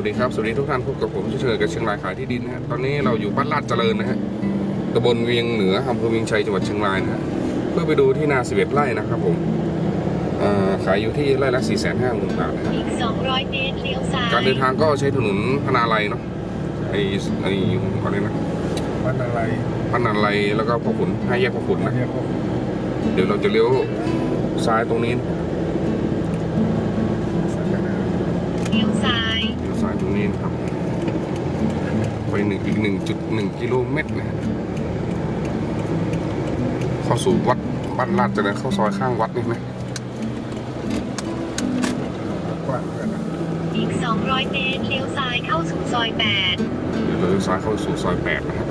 สวัสดีครับ สวัสดีทุกท่านพบกับผมเฉยๆกับเชียงรายขายที่ดินนะฮะตอนนี้เราอยู่บ้านลาดเจริญนะฮะตำบลเวียงเหนืออำเภอเวียงชัยจังหวัดเชียงรายนะฮะเพื่อไปดูที่นา11ไร่นะครับผมเอ่อขายอยู่ที่ไร่ละ4 5 0 0 0 0บาทนะฮะอีก200เมตรเลี้ยวซ้ายการเดินทางก็ใช้ถนนพนาลัยเนาะไอ้ไอ้อะไรนะวันอะไรพนาลัยแล้วก็พ่อขุนห้าแยกพ่อขุนนะเรียกว่าเดี๋ยวเราจะเลี้ยวซ้ายตรงนี้สัญญาเลี้ยวซ้าย นี้นะครับ ไปหนึ่งอีกหนึ่งจุดหนึ่งกิโลเมตรนะฮะเข้าสู่วัดบ้านลาดเจริญเข้าซอยข้างวัดนี่นะกว้างกันนะอีก 200 เมตรเลี้ยวซ้ายเข้าสู่ซอย8เดี๋ยวเราเลี้ยวซ้ายเข้าสู่ซอยแปดนะครับ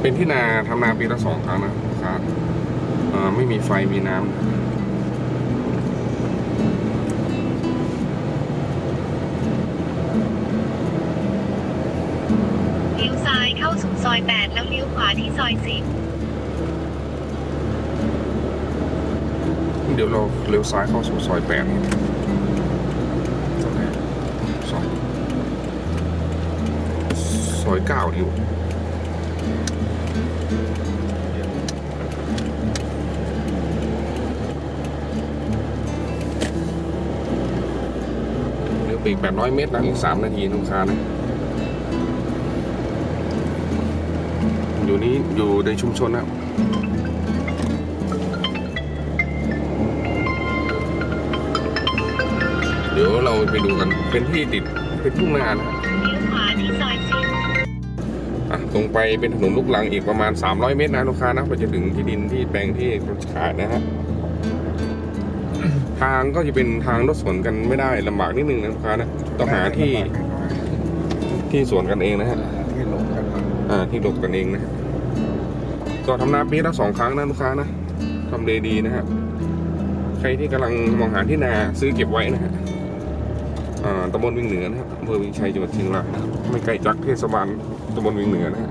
เป็นที่นาทำนาปีละสองครั้งนะครับเอ่อไม่มีไฟมีน้ำ เลี้ยวซ้ายเข้าสู่ซอย 8 แล้วเลี้ยวขวาที่ซอย เดี๋ยวเราเลี้ยวซ้ายเข้าสู่ซอยแปดตรงนี้ซอยซอยเก้าดีกว่าเลี้ยวไปอีกแปดร้อยเมตรนะอีกสามนาทีน้องคานะ อยู่นี้อยู่ในชุมชนนะเดี๋ยวเราไปดูกันเป็นที่ติดเป็นทุ่งนานะฮะ10เลี้ยวขวาที่ซอยอะตรงไปเป็นถนนลูกลังอีกประมาณ 300 เมตรนะลูกค้านะไปจะถึงที่ดินที่แปลงที่รถขายนะฮะทางก็จะเป็นทางรถสวนกันไม่ได้ลำบากนิดนึงนะลูกค้านะต้องหาที่ที่สวนกันเองนะฮะที่หลงกันมาอ่าที่หลบกันเองนะฮะ ก็ทำนาปีละสองครั้งนะลูกค้านะทำเลดีนะฮะใครที่กำลังมองหาที่นาซื้อเก็บไว้นะฮะอ่าตำบลวิงเหนือนะครับอำเภอวิงชัยจังหวัดเชียงรายนะครับไม่ไกลจากเทศบาลตำบลวิงเหนือนะฮะ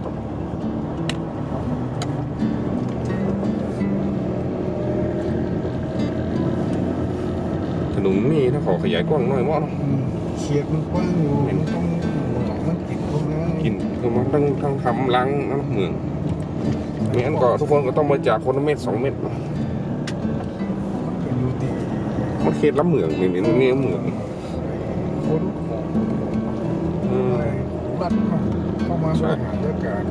ถนนนี่ถ้าขอขยายกว้างหน่อยมั้งอืมเขียดมันกว้างอยู่มันต้องหลงมันกินพวกนั้นกินคือมันต้องต้องทำล้างน้ำเมือง ไม่งั้นก็ทุกคนก็ต้องบริจาคคนละเม็ดสองเม็ดเป็นยูตีมันเขตละเหมืองนี่นี่นี่เหมืองคนของเอออะไรรัฐมาเข้ามาบริหารจัดการ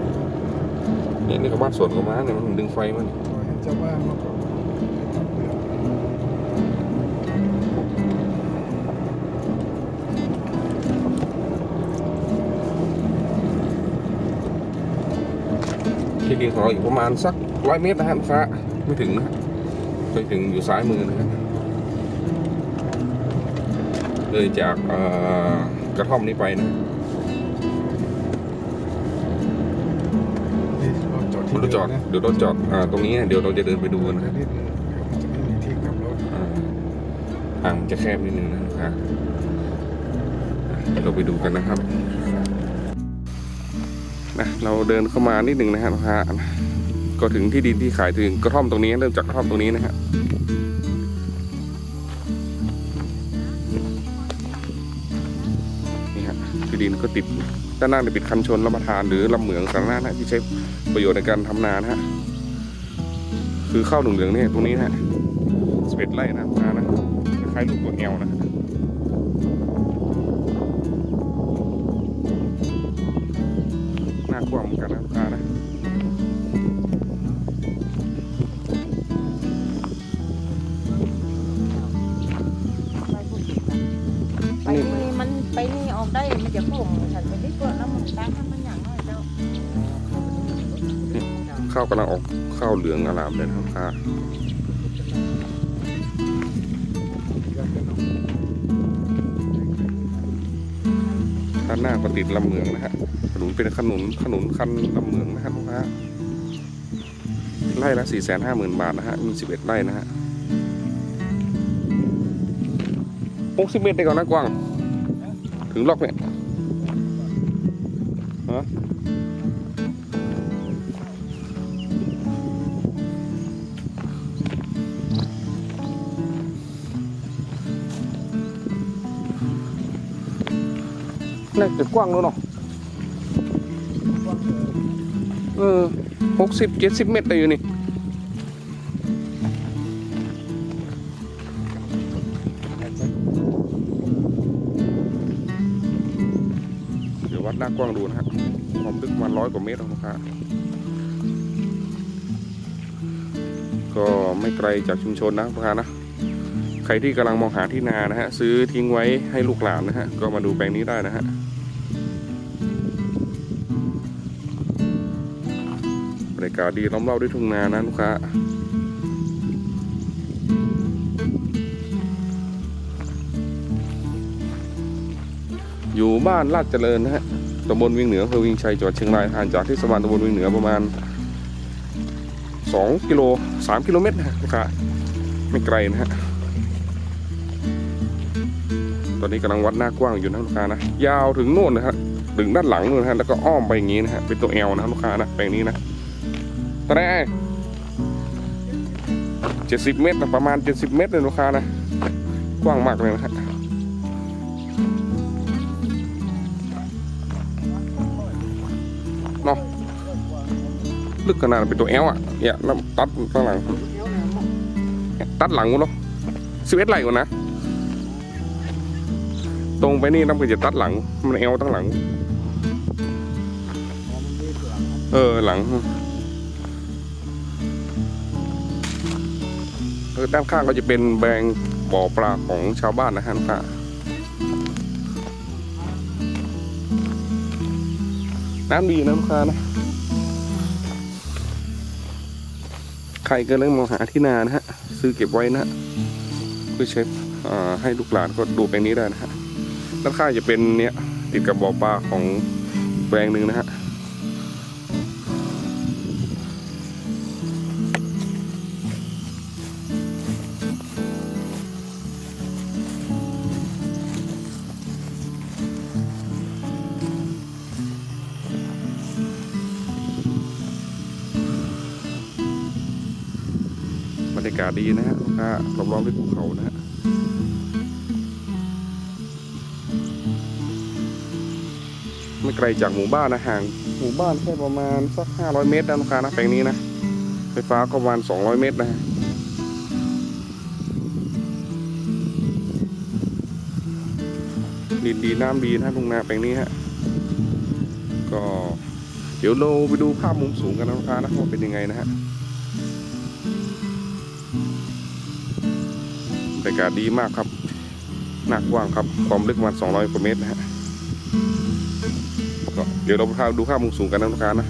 เนี่ยนี่ก็บ้านสวนกับม้าเนี่ยมันดึงไฟมันปล่อยให้เจ้าบ้านมาก่อน ที่ดินของเราอีกประมาณสักร้อยเมตรนะฮะลูกค้าไม่ถึงนะไปถึงอยู่ซ้ายมือนะฮะเลยจากกระท่อมนี้ไปนะรถจอดเดี๋ยวรถจอดตรงนี้เดี๋ยวเราจะเดินไปดูนะจะฮะนิดนึงเดี๋ยวมันจะไม่มีที่กลับรถอ่าทางจะแคบนิดนึงนะค้าอะเดี๋ยวเราไปดูกันนะครับ นะเราเดินเข้ามานิดหนึ่งนะฮะลูกค้าก็ถึงที่ดินที่ขายถึงกระท่อมตรงนี้เริ่มจากกระท่อมตรงนี้นะฮะนี่ฮะที่ดินก็ติดด้านหน้าจะปิดคันชนรับประทานหรือลำเหมืองสาธารณะนะที่ใช้ประโยชน์ในการทำนานะฮะคือข้าวหนึ่งเหลืองเนี่ยตรงนี้นะฮะสเปดไร่นะนานะคล้ายลูกตัวแอลนะ กว้างเหมือนกันนะลูกค้านะไปนี่มันไปนี่ออกได้มันจะพุ่งฉันไปที่ตัวแล้วมันตั้งให้มันอย่างน้อยเจ้าข้าวกำลังออกข้าวเหลืองอลามเลยนะลูกค้าด้านหน้าก็ติดลำเมืองนะฮะ นุนเป็นขนุนขนุนคันลำเมืองนะฮะลูกค้าไร่ละสี่แสนห้าหมื่นบาทนะฮะมีสิบเอ็ดไร่นะฮะหกสิบเมตรได้ก่อนนะกว้าง ถึงล็อกเนี่ยฮะน่าจะกว้างแล้วเนาะ เออหกสิบเจ็ดสิบเมตรได้อยู่นี่เดี๋ยววัดหน้ากว้างดูนะฮะความลึกมาณร้อยกว่าเมตรนะครับก็ไม่ไกลจากชุมชนนะลูกค้านะใครที่กำลังมองหาที่นานะฮะซื้อทิ้งไว้ให้ลูกหลานนะฮะก็มาดูแปลงนี้ได้นะฮะ บรรยากาศดีล้อมรอบด้วยทุ่งนานะลูกค้าอยู่บ้านลาดเจริญนะฮะตำบลวียงเหนืออำเภอวียงชัยจังหวัดเชียงรายห่างจากเทศบาลตำบลวียงเหนือประมาณ 2 กิโล 3 กิโลเมตรนะลูกค้าไม่ไกลนะฮะ ตอนนี้กำลังวัดหน้ากว้างอยู่นะลูกค้านะ ยาวถึงโน่นนะฮะ ถึงด้านหลังนู่นนะฮะ แล้วก็อ้อมไปอย่างนี้นะฮะ เป็นตัว L นะลูกค้านะแปลงนี้นะ ตอนแรกเจ็ดสิบเมตรนะประมาณ70เมตรเลยลูกค้านะ กว้างมากเลยนะฮะลึกขนาดเป็นตัว L อะเนี่ยแล้วตัดข้างหลัง ตัดหลังกูเนาะสิบเอ็ดไหลกว่านะ ตรงไปนี่น้ำก็จะตัดหลัง มันเอวตั้งหลัง เออหลัง เออด้านข้างก็จะเป็นแบงบ่อปลาของชาวบ้านนะฮะลูกค้าน้ำดีนะลูกค้านะใครก็เริ่มมองหาที่นานะฮะ ซื้อเก็บไว้นะฮะเพื่อใช้อ่าให้ลูกหลานก็ดูแปลงนี้ได้นะฮะด้านข้างจะเป็นเนี้ยติดกับบ่อปลาของแปลงหนึ่งนะฮะ ดีนะฮะลูกค้าล้อมๆด้วยภูเขานะฮะไม่ไกลจากหมู่บ้านนะห่างหมู่บ้านแค่ประมาณสัก 500 เมตรนะลูกค้านะแปลงนี้นะไฟฟ้าก็ประมาณ 200 เมตรนะฮะดินดีน้ำดีนะลุงนาแปลงนี้ฮะก็เดี๋ยวเราไปดูภาพมุมสูงกันนะลูกค้านะว่าเป็นยังไงนะฮะ รยากาศดีมากครับหนักกว้างครับ ความลึกประมาณ200กว่าเมตรนะฮะเดี๋ยวเราไปพาดูภาพมุมสูงกันนะลูกค้านะ